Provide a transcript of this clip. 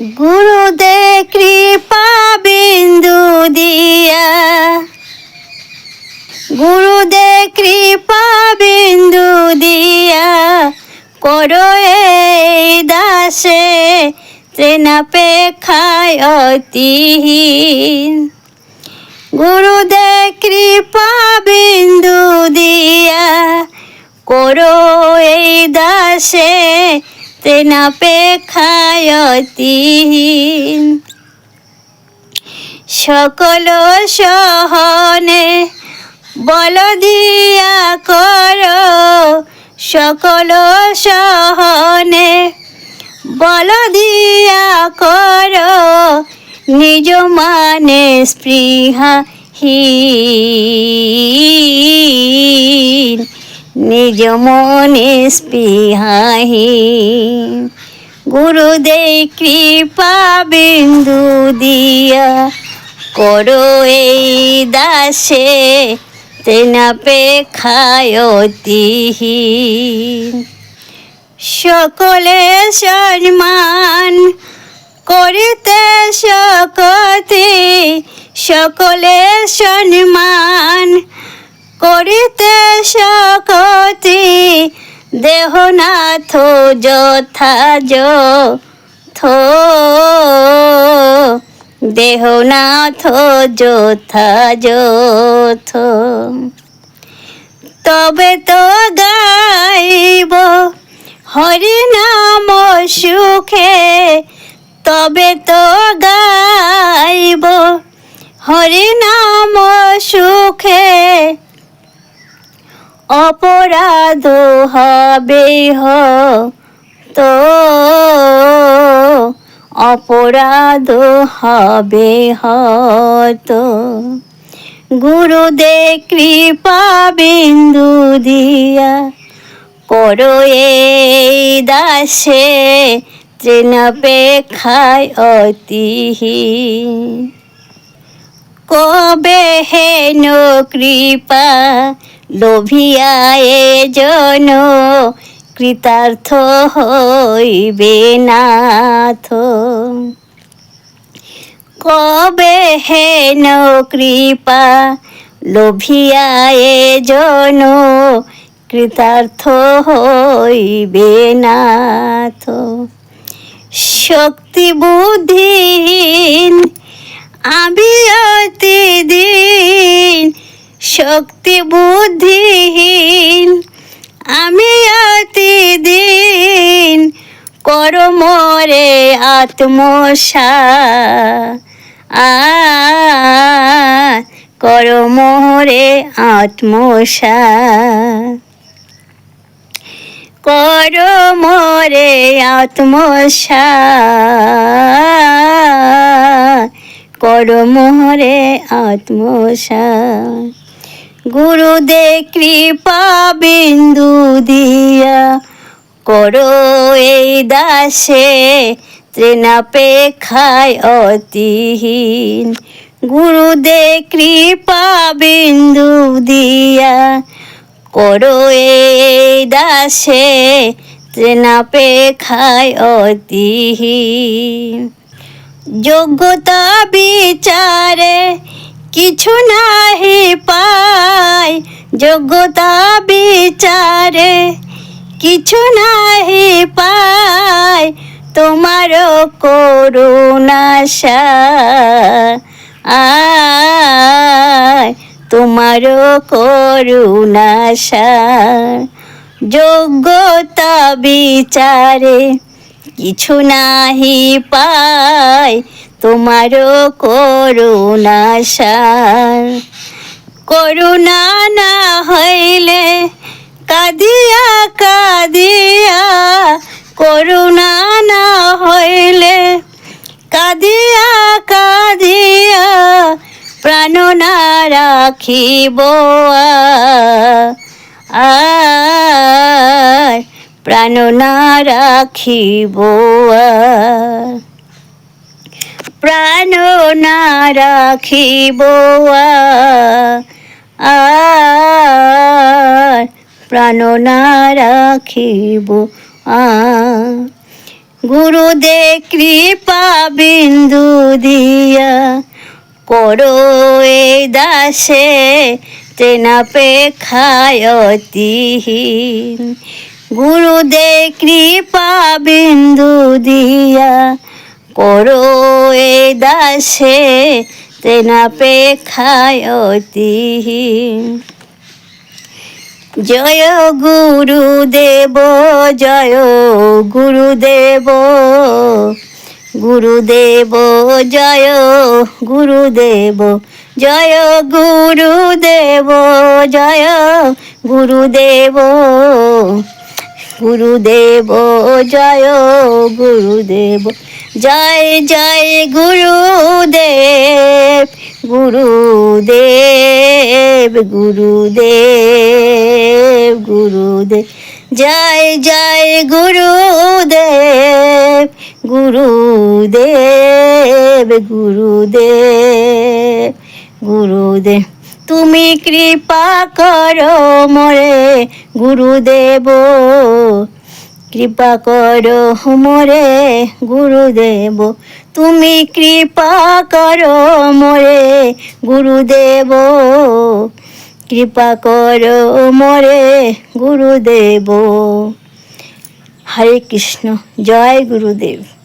গুরুদে কৃপা বিন্দু দিয়া। গুরুদে কৃপা বিন্দু দিয়া করো এই দাসে তৃণাপেক্ষায় অতিহীন গুরুদে কৃপা বিন্দু দিয়া করো এই দাসে তৃণাপেক্ষায় অতিহীন সকল সহনে বল দিয়া করো, সকল সহনে বল দিয়া করো, নিজ মানে স্পৃহা হীন নিজ মনে স্পৃহাহীন গুরুদে কৃপা বিন্দু দিয়া করো এই দাসে, তেনাপেক্ষায় অতিহীন সকলে সম্মান করিতে শকতি, সকলে সম্মান করিতে শকতি, দেহনাথ যথা যথ দেহনাথ যথা যথ তবে তো গাইব হরি নাম সুখে, তবে তো গাইব হরি নাম সুখে। অপরাধ হবে হ, তো অপরাধ হবে হতো গুরুদে কৃপা বিন্দু দিয়া করো এই দাসে তৃণপেক্ষায় অতিহি কবে হেন কৃপা লোভিয়ায় জন কৃতার্থ হইবে নাথ কবে হেন কৃপা লোভিয়ায় জন কৃতার্থ হইবে নাথ শক্তি বুদ্ধিহীন আমি অতি দিন শক্তি বুদ্ধিহীন, আমি দিন কর মরে আত্মসা আ কর মোরে আত্মসা। কর মোরে আত্মসা কর মোরে আত্মসা। গুরুদে কৃপা বিন্দু দিয়া করো এই দাসে তৃণাপেক্ষায় অতিহীন। গুরুদে কৃপা বিন্দু দিয়া করো এই দাসে তৃণাপেক্ষায় অতিহীন। যোগ্যতা বিচারে কিছু নাহি পায়, যোগ্যতা বিচারে। কিছু নাহি পায়, তোমার করুণাশা আয়, তোমার করুণাশা যোগ্যতা বিচারে, কিছু নাহি পায় তোমার সার। করুণা না হইলে কাঁদিয়া কাঁদিয়া, করুণা না হইলে কাঁদিয়া কাঁদিয়া প্রাণ না রাখিব আর। প্রাণ না রাখিব প্রাণ না রাখিব আর প্রাণ না রাখিব আর গুরুদে কৃপা বিন্দু দিয়া করো এ দাসে তেনাপে খায়তিহীন গুরুদে কৃপা বিন্দু দিয়া করো এ দাসে, তেনাপে খায়তিহীন জয় গুরুদেব জয় গুরুদেব গুরুদেব, জয় গুরুদেব জয় গুরুদেব জয় গুরুদেব গুরুদেব, জয় গুরুদেব। জয় জয় গুরুদেব গুরুদেব গুরুদেব গুরুদেব। জয় জয় গুরুদেব গুরুদেব গুরুদেব গুরুদেব। তুমি কৃপা করো মোরে, গুরুদেব। কৃপা করো মোরে গুরুদেব। তুমি কৃপা করো মোরে গুরুদেব। কৃপা করো মোরে গুরুদেব। হরে কৃষ্ণ, জয় গুরুদেব।